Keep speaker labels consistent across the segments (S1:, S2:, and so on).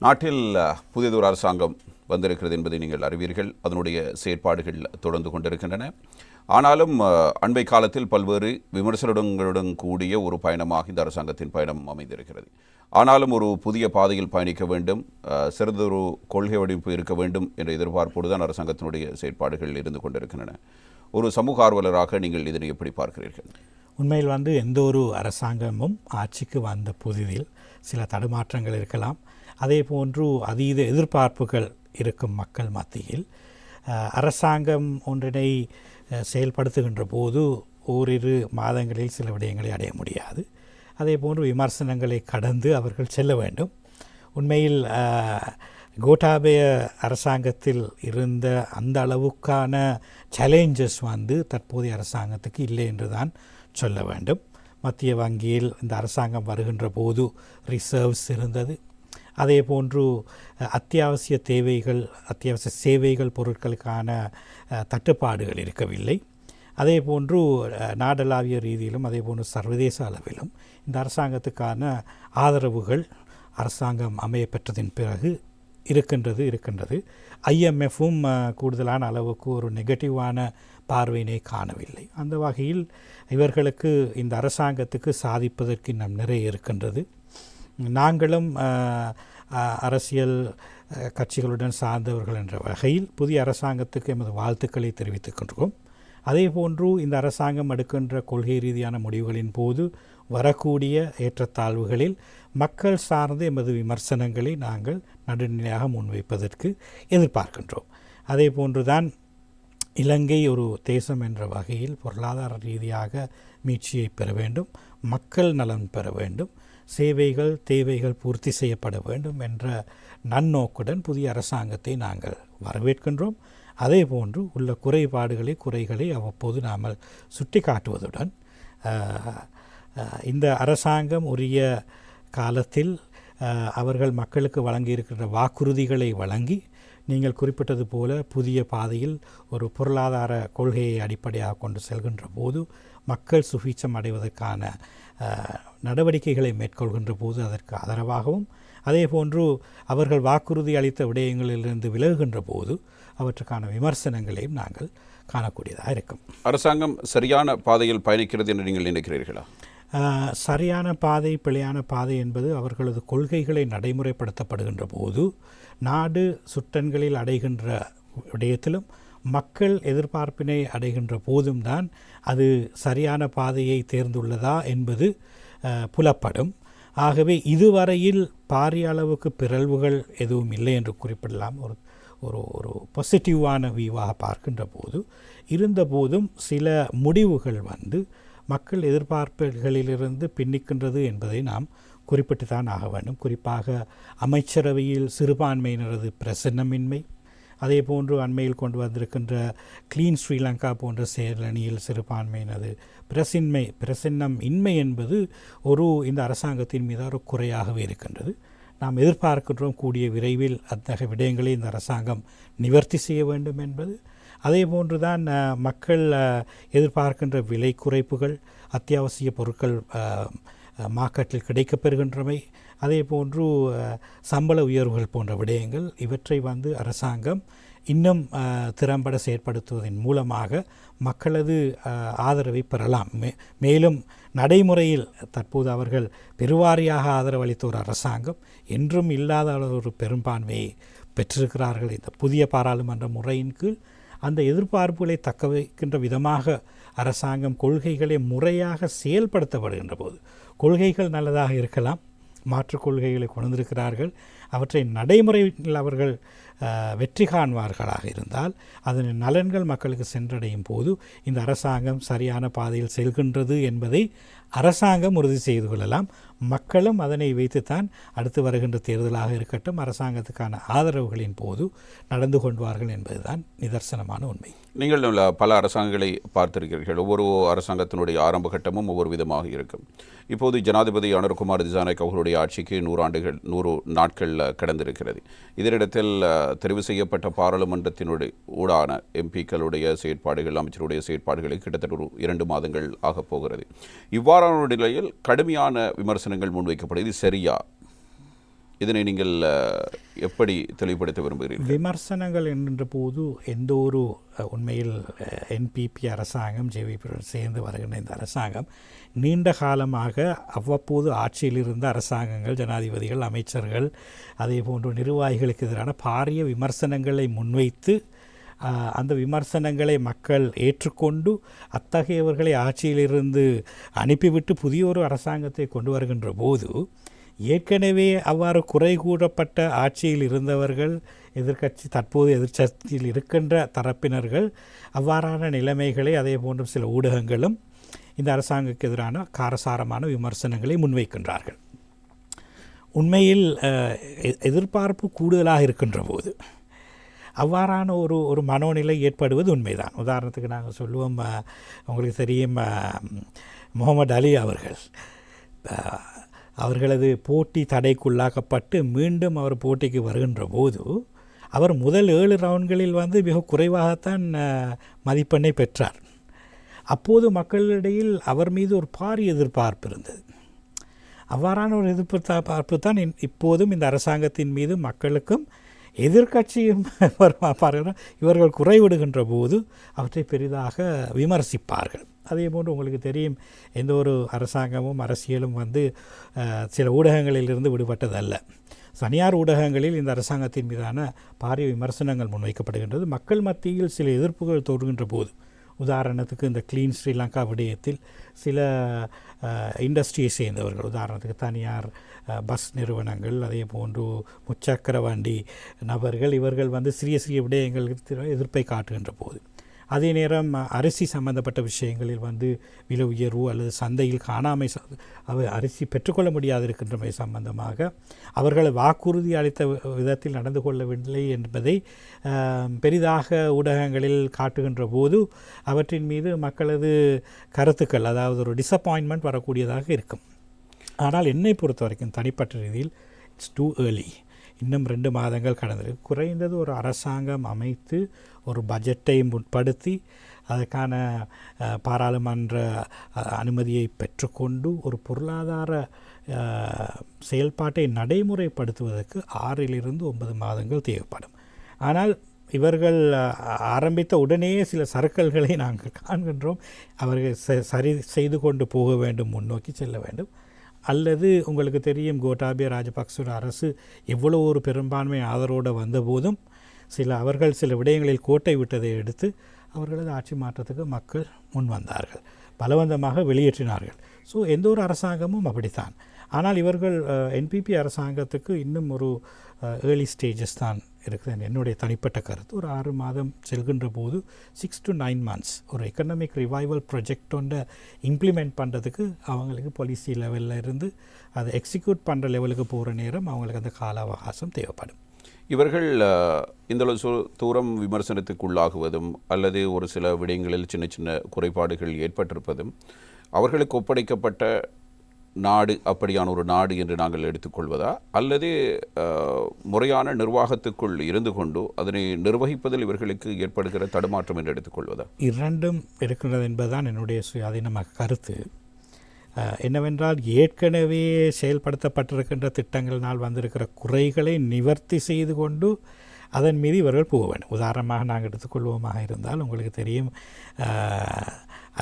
S1: நாட்டில் புதியதொரு அரசாங்கம் வந்திருக்கிறது என்பதை நீங்கள் அறிவீர்கள். அதனுடைய செயற்பாடுகள் தொடர்ந்து கொண்டிருக்கின்றன. ஆனாலும் அண்மை காலத்தில் பல்வேறு விமர்சனங்களுடன் கூடிய ஒரு பயணமாக இந்த அரசாங்கத்தின் பயணம் அமைந்திருக்கிறது. ஆனாலும் ஒரு புதிய பாதையில் பயணிக்க வேண்டும் அஹ், கொள்கை வடிவமைப்பு இருக்க வேண்டும் என்ற எதிர்பார்ப்போடு தான் அரசாங்கத்தினுடைய செயற்பாடுகள் இருந்து கொண்டிருக்கின்றன. ஒரு சமூக ஆர்வலராக நீங்கள் இதனை எப்படி பார்க்கிறீர்கள்?
S2: உண்மையில் வந்து எந்த ஒரு அரசாங்கமும் ஆட்சிக்கு வந்த புதிதில் சில தடுமாற்றங்கள் இருக்கலாம். அதே போன்று அதீத எதிர்பார்ப்புகள் இருக்கும் மக்கள் மத்தியில் அரசாங்கம் ஒன்றினை செயல்படுத்துகின்ற போது ஓரிரு மாதங்களில் சில விடயங்களை அடைய முடியாது. அதே போன்று விமர்சனங்களை கடந்து அவர்கள் செல்ல வேண்டும். உண்மையில் கோட்டாபய அரசாங்கத்தில் இருந்த அந்த அளவுக்கான சேலஞ்சஸ் வந்து தற்போதைய அரசாங்கத்துக்கு இல்லை என்று தான் சொல்ல வேண்டும். மத்திய வங்கியில் இந்த அரசாங்கம் வருகின்ற போது ரிசர்வ்ஸ் இருந்தது. அதே போன்று அத்தியாவசிய தேவைகள் அத்தியாவசிய சேவைகள் பொருட்களுக்கான தட்டுப்பாடுகள் இருக்கவில்லை. அதே போன்று நாடளாவிய ரீதியிலும் அதே போன்று சர்வதேச அளவிலும் இந்த அரசாங்கத்துக்கான ஆதரவுகள் அரசாங்கம் அமைய பெற்றதின் பிறகு இருக்கின்றது இருக்கின்றது. ஐஎம்எஃப்பும் கூடுதலான அளவுக்கு ஒரு நெகட்டிவான பார்வையினை காணவில்லை. அந்த வகையில் இவர்களுக்கு இந்த அரசாங்கத்துக்கு சாதிப்பதற்கு நம் நிறைய இருக்கின்றது. நாங்களும் அரசியல் கட்சிகளுடன் சார்ந்தவர்கள் என்ற வகையில் புதிய அரசாங்கத்துக்கு எமது வாழ்த்துக்களை தெரிவித்துக் கொள்கிறோம். அதே போன்று இந்த அரசாங்கம் எடுக்கின்ற கொள்கை ரீதியான முடிவுகளின் போது வரக்கூடிய ஏற்றத்தாழ்வுகளில் மக்கள் சார்ந்த எமது விமர்சனங்களை நாங்கள் நடுநிலையாக முன்வைப்பதற்கு எதிர்பார்க்கின்றோம். அதே போன்றுதான் இலங்கை ஒரு தேசம் என்ற வகையில் பொருளாதார ரீதியாக மீட்சியை பெற வேண்டும் மக்கள் நலன் பெற வேண்டும். சேவைகள் தேவைகள் பூர்த்தி செய்யப்பட வேண்டும் என்ற நன்னோக்குடன் புதிய அரசாங்கத்தை நாங்கள் வரவேற்கின்றோம். அதே போன்று உள்ள குறைபாடுகளை குறைகளை அவ்வப்போது நாமல் சுட்டி காட்டுவதுடன் இந்த அரசாங்கம் உரிய காலத்தில் அவர்கள் மக்களுக்கு வழங்கியிருக்கின்ற வாக்குறுதிகளை வழங்கி நீங்கள் குறிப்பிட்டது போல புதிய பாதையில் ஒரு பொருளாதார கொள்கையை அடிப்படையாக கொண்டு செல்கின்ற போது மக்கள் சுபீட்சம் அடைவதற்கான நடவடிக்கைகளை மேற்கொள்கின்ற போது அதற்கு ஆதரவாகவும் அதே போன்று அவர்கள் வாக்குறுதி அளித்த விடயங்களிலிருந்து விலகுகின்ற போது அவற்றுக்கான விமர்சனங்களையும் நாங்கள் காணக்கூடியதாக இருக்கும்.
S1: அரசாங்கம் சரியான பாதையில் பயணிக்கிறது என்று நீங்கள் நினைக்கிறீர்களா?
S2: சரியான பாதை பிழையான பாதை என்பது அவர்களது கொள்கைகளை நடைமுறைப்படுத்தப்படுகின்ற போது நாடு சுட்டன்களில் அடைகின்ற விடயத்திலும் மக்கள் எதிர்பார்ப்பினை அடைகின்ற போதும் தான் அது சரியான பாதையை தேர்ந்துள்ளதா என்பது புலப்படும். ஆகவே இதுவரையில் பாரிய அளவுக்கு பிறழ்வுகள் எதுவும் இல்லை என்று குறிப்பிடலாம். ஒரு ஒரு ஒரு பாசிட்டிவான வியூவாக பார்க்கின்ற போது இருந்தபோதும் சில முடிவுகள் வந்து மக்கள் எதிர்பார்ப்புகளிலிருந்து பின்னிக்கின்றது என்பதை நாம் குறிப்பிட்டு தான் ஆக வேண்டும். குறிப்பாக அமைச்சரவையில் சிறுபான்மையினரது பிரசன்னமின்மை அதே போன்று அண்மையில் கொண்டு வந்திருக்கின்ற கிளீன் ஸ்ரீலங்கா போன்ற செயலணியில் சிறுபான்மையினது. பிரசின்மை பிரசன்னம் இன்மை என்பது ஒரு இந்த அரசாங்கத்தின் மீது ஒரு குறையாகவே இருக்கின்றது. நாம் எதிர்பார்க்கின்றோம் கூடிய விரைவில் அத்தகைய விடயங்களை இந்த அரசாங்கம் நிவர்த்தி செய்ய வேண்டும் என்பது. அதே போன்றுதான் தான் மக்கள் எதிர்பார்க்கின்ற விலை குறைப்புகள் அத்தியாவசிய பொருட்கள் மார்க்கெட்டில் கிடைக்கப்பெறுகின்றமை அதே போன்று சம்பள உயர்வுகள் போன்ற விடயங்கள் இவற்றை வந்து அரசாங்கம் இன்னும் திறம்பட செயற்படுத்துவதன் மூலமாக மக்களது ஆதரவை பெறலாம். மே மேலும் நடைமுறையில் தற்போது அவர்கள் பெருவாரியாக ஆதரவளித்த ஒரு அரசாங்கம் என்றும் இல்லாத ஒரு பெரும்பான்மையை பெற்றிருக்கிறார்கள். இந்த புதிய பாராளுமன்ற முறையின் கீழ் அந்த எதிர்பார்ப்புகளை தக்க வைக்கின்ற விதமாக அரசாங்கம் கொள்கைகளை முறையாக செயல்படுத்தப்படுகின்ற போது கொள்கைகள் நல்லதாக இருக்கலாம். மாற்றுக் கொள்கைகளை கொண்டிருக்கிறார்கள். அவற்றை நடைமுறையில் அவர்கள் வெற்றி காண்பார்களாக இருந்தால் அதன் நலன்கள் மக்களுக்கு சென்றடையும் போது இந்த அரசாங்கம் சரியான பாதையில் செல்கின்றது என்பதை அரசாங்கம் உறுதி செய்து கொள்ளலாம். மக்களும் அதனை வைத்துத்தான் அடுத்து வருகின்ற தேர்தலாக இருக்கட்டும் அரசாங்கத்துக்கான ஆதரவுகளின் போது நடந்து கொள்வார்கள் என்பதுதான் நிதர்சனமான உண்மை.
S1: நீங்கள் பல அரசாங்கங்களை பார்த்திருக்கிறீர்கள். ஒவ்வொரு அரசாங்கத்தினுடைய ஆரம்ப கட்டமும் ஒவ்வொரு விதமாக இருக்கும். இப்போது ஜனாதிபதி அனுர்குமார் திசாநாயக் அவர்களுடைய ஆட்சிக்கு நூறு ஆண்டுகள் நூறு நாட்கள் கடந்திருக்கிறது. இதனிடத்தில் தெரிவு செய்யப்பட்ட பாராளுமன்றத்தினுடைய ஊடான எம்பிக்களுடைய செயற்பாடுகள் அமைச்சருடைய செயற்பாடுகளை கிட்டத்தட்ட ஒரு இரண்டு மாதங்கள் ஆகப் போகிறது. இவ்வாறான நிலையில் கடுமையான விமர்சனங்கள் முன்வைக்கப்படுது சரியா? இதனை நீங்கள் எப்படி தெளிவுபடுத்த விரும்புகிறீர்கள்?
S2: விமர்சனங்கள் என்கின்ற போது எந்த ஒரு உண்மையில் என்பிபி அரசாங்கம் ஜேவிபியுடன் சேர்ந்து வருகின்ற இந்த அரசாங்கம் நீண்ட காலமாக அவ்வப்போது ஆட்சியில் இருந்த அரசாங்கங்கள் ஜனாதிபதிகள் அமைச்சர்கள் அதே போன்ற நிர்வாகிகளுக்கு எதிரான பாரிய விமர்சனங்களை முன்வைத்து அந்த விமர்சனங்களை மக்கள் ஏற்றுக்கொண்டு அத்தகையவர்களை ஆட்சியிலிருந்து அனுப்பிவிட்டு புதிய ஒரு அரசாங்கத்தை கொண்டு வருகின்ற போது ஏற்கனவே அவ்வாறு குறை கூறப்பட்ட ஆட்சியில் இருந்தவர்கள் எதிர்க்கட்சி தற்போது எதிர்கட்சியில் இருக்கின்ற தரப்பினர்கள் அவ்வாறான நிலைமைகளை அதே போன்ற சில ஊடகங்களும் இந்த அரசாங்கக்கு எதிரான காரசாரமான விமர்சனங்களை முன்வைக்கின்றார்கள். உண்மையில் எதிர்பார்ப்பு கூடுதலாக இருக்கின்ற போது அவ்வாறான ஒரு ஒரு மனோநிலை ஏற்படுவது உண்மைதான். உதாரணத்துக்கு நாங்கள் சொல்லுவோம் உங்களுக்கு தெரியும் முகமது அலி அவர்கள் அவர்களது போட்டி தடைக்குள்ளாக்கப்பட்டு மீண்டும் அவர் போட்டிக்கு வருகின்ற போது அவர் முதல் ஏழு ரவுண்ட்களில் வந்து மிக குறைவாகத்தான் மதிப்பெண்ணை பெற்றார். அப்போது மக்களிடையில் அவர் மீது ஒரு பாரிய எதிர்பார்ப்பு இருந்தது. அவ்வாறான ஒரு எதிர்பார்ப்பு தான் இப்போதும் இந்த அரசாங்கத்தின் மீது மக்களுக்கும் எதிர்க்கட்சியும் பாருங்கள் இவர்கள் குறைவிடுகின்ற போது அவற்றை பெரிதாக விமர்சிப்பார்கள். அதே போன்று உங்களுக்கு தெரியும் எந்த ஒரு அரசாங்கமும் அரசியலும் வந்து சில ஊடகங்களிலிருந்து விடுபட்டதல்ல. தனியார் ஊடகங்களில் இந்த அரசாங்கத்தின் மீதான பாரிய விமர்சனங்கள் முன்வைக்கப்படுகின்றது. மக்கள் மத்தியில் சில எதிர்ப்புகள் தோன்றுகின்ற போது உதாரணத்துக்கு இந்த க்ளீன் ஸ்ரீலங்கா விடயத்தில் சில இண்டஸ்ட்ரியை சேர்ந்தவர்கள் உதாரணத்துக்கு தனியார் பஸ் நிறுவனங்கள் அதே போன்று முச்சக்கர வண்டி நபர்கள் இவர்கள் வந்து சிறிய சிறிய விடயங்களுக்கு எதிர்ப்பை காட்டுகின்ற போது. அதே நேரம் அரிசி சம்பந்தப்பட்ட விஷயங்களில் வந்து விலை உயர்வு அல்லது சந்தையில் காணாமை ச- அரிசி பெற்றுக்கொள்ள முடியாது இருக்கின்றமை சம்பந்தமாக அவர்கள் வாக்குறுதி அளித்த விதத்தில் நடந்து கொள்ளவில்லை என்பதை பெரிதாக ஊடகங்களில் காட்டுகின்ற போது அவற்றின் மீது மக்களது கருத்துக்கள் அதாவது ஒரு டிசப்பாயின்மெண்ட் வரக்கூடியதாக இருக்கும். ஆனால் என்னை பொறுத்த வரைக்கும் தனிப்பட்ட ரீதியில் இட்ஸ் டூ ஏர்லி இன்னும் ரெண்டு மாதங்கள் கடந்திருக்கு. குறைந்தது ஒரு அரசாங்கம் அமைத்து ஒரு பட்ஜெட்டை முற்படுத்தி அதற்கான பாராளுமன்ற அனுமதியை பெற்றுக்கொண்டு ஒரு பொருளாதார செயல்பாட்டை நடைமுறைப்படுத்துவதற்கு ஆறிலிருந்து ஒன்பது மாதங்கள் தேவைப்படும். ஆனால் இவர்கள் ஆரம்பித்த உடனேயே சில சறுக்கல்களை நாங்கள் காண்கின்றோம். அவர்கள் ச- சரி செய்து கொண்டு போக வேண்டும் முன்னோக்கி செல்ல வேண்டும். அல்லது உங்களுக்கு தெரியும் கோட்டாபய ராஜபக்சோட அரசு எவ்வளோ ஒரு பெரும்பான்மை ஆதரவோடு வந்தபோதும் சில அவர்கள் சில விடயங்களில் கோட்டை விட்டதை எடுத்து அவர்களது ஆட்சி மாற்றத்துக்கு மக்கள் முன் வந்தார்கள் பலவந்தமாக வெளியேற்றினார்கள். ஸோ எந்த ஒரு அரசாங்கமும் அப்படித்தான். ஆனால் இவர்கள் என்பிபி அரசாங்கத்துக்கு இன்னும் ஒரு ஏர்லி ஸ்டேஜஸ் தான் இருக்குது என்னுடைய தனிப்பட்ட கருத்து. ஒரு ஆறு மாதம் செல்கின்ற போது சிக்ஸ் டு நைன் மந்த்ஸ் ஒரு எக்கனாமிக் ரிவைவல் ப்ரொஜெக்ட் ஒன்றை இம்ப்ளிமெண்ட் பண்ணுறதுக்கு அவங்களுக்கு பாலிசி லெவலில் இருந்து அதை எக்ஸிக்யூட் பண்ணுற லெவலுக்கு போகிற நேரம் அவங்களுக்கு அந்த கால அவகாசம் தேவைப்படும்.
S1: இவர்கள் இந்தளவு இந்த தூரம் விமர்சனத்துக்குள்ளாகுவதும் அல்லது ஒரு சில விடயங்களில் சின்ன சின்ன குறைபாடுகள் ஏற்பட்டிருப்பதும் அவர்களுக்கு ஒப்படைக்கப்பட்ட நாடு அப்படியான ஒரு நாடு என்று நாங்கள் எடுத்துக்கொள்வதா? அல்லது முறையான நிர்வாகத்துக்குள் இருந்து கொண்டு அதனை நிர்வகிப்பதில் இவர்களுக்கு ஏற்படுகிற தடுமாற்றம் என்று எடுத்துக்கொள்வதா?
S2: இரண்டும் இருக்கின்றது என்பதுதான் என்னுடைய சுயாதீனமாக கருத்து. என்னவென்றால் ஏற்கனவே செயல்படுத்தப்பட்டிருக்கின்ற திட்டங்களினால் வந்திருக்கிற குறைகளை நிவர்த்தி செய்து கொண்டு அதன் மீது இவர்கள் போக வேண்டும். உதாரணமாக நாங்கள் எடுத்துக்கொள்வோமாக இருந்தால் உங்களுக்கு தெரியும்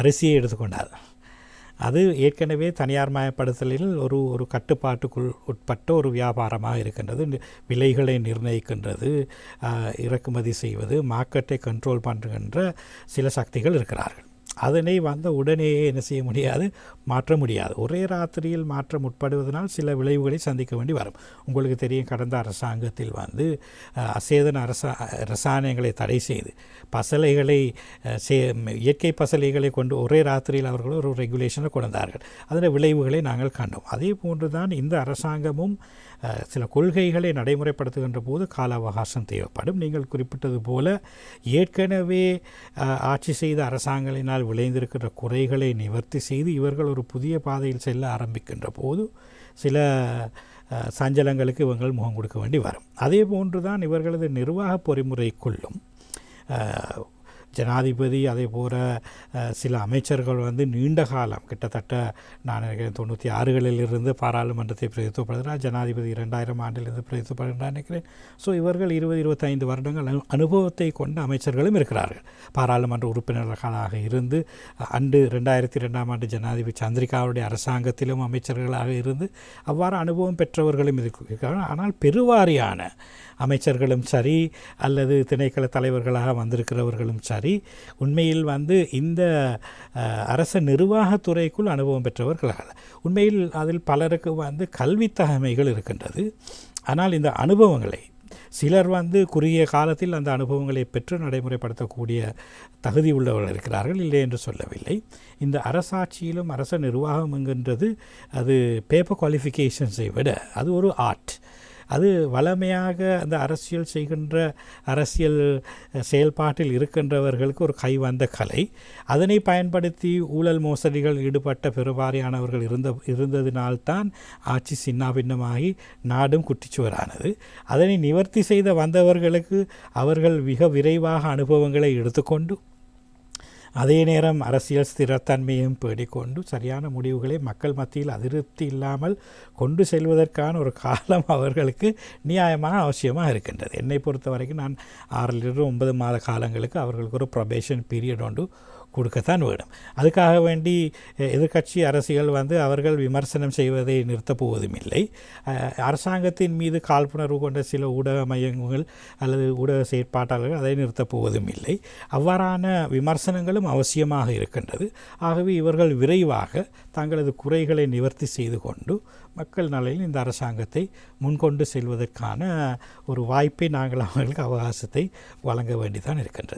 S2: அரிசியை எடுத்துக்கொண்டால். அது ஏற்கனவே தனியார் மயப்படுத்தலில் ஒரு ஒரு கட்டுப்பாட்டுக்குள் உட்பட்ட ஒரு வியாபாரமாக இருக்கின்றது. விலைகளை நிர்ணயிக்கின்றது இறக்குமதி செய்வது மார்க்கெட்டை கண்ட்ரோல் பண்ணுகின்ற சில சக்திகள் இருக்கிறார்கள். அதனை வந்த உடனேயே என்ன செய்ய முடியாது? மாற்ற முடியாது. ஒரே ராத்திரியில் மாற்ற முற்படுவதனால் சில விளைவுகளை சந்திக்க வேண்டி வரும். உங்களுக்கு தெரியும் கடந்த அரசாங்கத்தில் வந்து அசேதன அரசா ரசாயனங்களை தடை செய்து பசலைகளை சே இயற்கை பசலைகளை கொண்டு ஒரே ராத்திரியில் அவர்கள் ஒரு ரெகுலேஷனை கொண்டார்கள் அதன் விளைவுகளை நாங்கள் கண்டோம். அதே போன்று தான் இந்த அரசாங்கமும் சில கொள்கைகளை நடைமுறைப்படுத்துகின்ற போது கால அவகாசம் தேவைப்படும். நீங்கள் குறிப்பிட்டது போல ஏற்கனவே ஆட்சி செய்த அரசாங்கங்களினால் விளைந்திருக்கின்ற குறைகளை நிவர்த்தி செய்து இவர்கள் ஒரு புதிய பாதையில் செல்ல ஆரம்பிக்கின்ற போது சில சஞ்சலங்களுக்கு இவங்கள் முகம் கொடுக்க வேண்டி வரும். அதே போன்று தான் இவர்களது நிர்வாக பொறிமுறைக்குள்ளும் ஜனாதிபதி அதே போல சில அமைச்சர்கள் வந்து நீண்ட காலம் கிட்டத்தட்ட நான் நினைக்கிறேன் தொண்ணூற்றி ஆறுகளிலிருந்து பாராளுமன்றத்தை பிரதித்துவப்படுகிறார் ஜனாதிபதி இரண்டாயிரம் ஆண்டிலிருந்து பிரதித்துவப்படுகிறார் நினைக்கிறேன். ஸோ இவர்கள் இருபது இருபத்தைந்து வருடங்கள் அனு அனுபவத்தை கொண்ட அமைச்சர்களும் இருக்கிறார்கள். பாராளுமன்ற உறுப்பினர்களாக இருந்து அன்று ரெண்டாயிரத்தி ரெண்டாம் ஆண்டு ஜனாதிபதி சந்திரிகாவுடைய அரசாங்கத்திலும் அமைச்சர்களாக இருந்து அவ்வாறு அனுபவம் பெற்றவர்களும் இருக்கிறார்கள் ஆனால் பெருவாரியான அமைச்சர்களும் சரி அல்லது திணைக்கள தலைவர்களாக வந்திருக்கிறவர்களும் சரி உண்மையில் வந்து இந்த அரச நிர்வாகத்துறைக்குள் அனுபவம் பெற்றவர்கள் உண்மையில் அதில் பலருக்கு வந்து கல்வித்தகமைகள் இருக்கின்றது. ஆனால் இந்த அனுபவங்களை சிலர் வந்து குறுகிய காலத்தில் அந்த அனுபவங்களை பெற்று நடைமுறைப்படுத்தக்கூடிய தகுதி உள்ளவர்கள் இருக்கிறார்கள் இல்லை என்று சொல்லவில்லை. இந்த அரசாட்சியிலும் அரச நிர்வாகம் என்கின்றது அது பேப்பர் குவாலிஃபிகேஷன்ஸை விட அது ஒரு ஆர்ட் அது வளமையாக அந்த அரசியல் செய்கின்ற அரசியல் செயல்பாட்டில் இருக்கின்றவர்களுக்கு ஒரு கைவந்த கலை. அதனை பயன்படுத்தி ஊழல் மோசடிகள் ஈடுபட்ட பெருவாரியானவர்கள் இருந்த இருந்ததினால்தான் ஆட்சி சின்னாபின்னமாகி நாடும் குட்டிச்சுவரானது. அதனை நிவர்த்தி செய்த வந்தவர்களுக்கு அவர்கள் மிக விரைவாக அனுபவங்களை எடுத்துக்கொண்டு அதே நேரம் அரசியல் ஸ்திரத்தன்மையும் பேடிக்கொண்டு சரியான முடிவுகளை மக்கள் மத்தியில் அதிருப்தி இல்லாமல் கொண்டு செல்வதற்கான ஒரு காலம் அவர்களுக்கு நியாயமாக அவசியமாக இருக்கின்றது. என்னை பொறுத்த வரைக்கும் நான் ஆறிலிருந்து ஒன்பது மாத காலங்களுக்கு அவர்களுக்கு ஒரு ப்ரொபேஷன் பீரியட் ஒன்று கொடுக்கத்தான் வேணும். அதுக்காக வேண்டி எதிர்கட்சி எதிர்க்கட்சி அரசியல் வந்து அவர்கள் விமர்சனம் செய்வதை நிறுத்தப் போவதும் இல்லை அரசாங்கத்தின் மீது காழ்ப்புணர்வு கொண்ட சில ஊடக மையங்கள் அல்லது ஊடக செயற்பாட்டாளர்கள் அதை நிறுத்தப் போவதும் இல்லை அவ்வாறான விமர்சனங்களும் அவசியமாக இருக்கின்றது. ஆகவே இவர்கள் விரைவாக தங்களது குறைகளை நிவர்த்தி செய்து கொண்டு மக்கள் நலையில் இந்த அரசாங்கத்தை முன்கொண்டு செல்வதற்கான ஒரு வாய்ப்பை நாங்கள் அவர்களுக்கு அவகாசத்தை வழங்க வேண்டிதான் இருக்கின்றது.